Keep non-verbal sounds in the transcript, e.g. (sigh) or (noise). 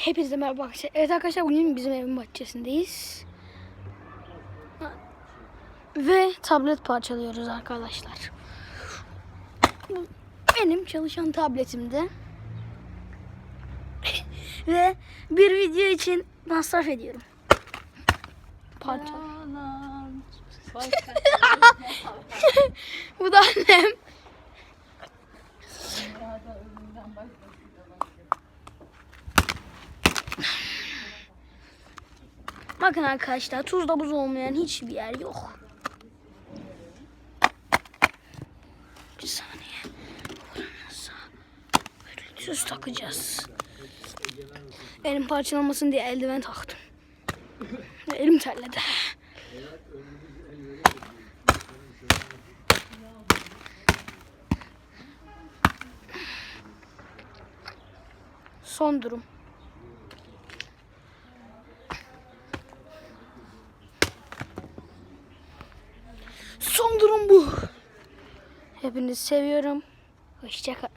Hepinize merhaba arkadaşlar. Evet arkadaşlar bugün bizim evin bahçesindeyiz. Ve tablet parçalıyoruz arkadaşlar. Benim çalışan tabletimde. (laughs) Ve bir video için masraf ediyorum. Parça. (laughs) Bu da annem. Bakın arkadaşlar tuzla buz olmayan hiçbir yer yok. Bir saniye. Buramıza böyle düz takacağız. Elim parçalamasın diye eldiven taktım. Elim terledi. Son durum. Son durum bu. Hepinizi seviyorum. Hoşçakalın.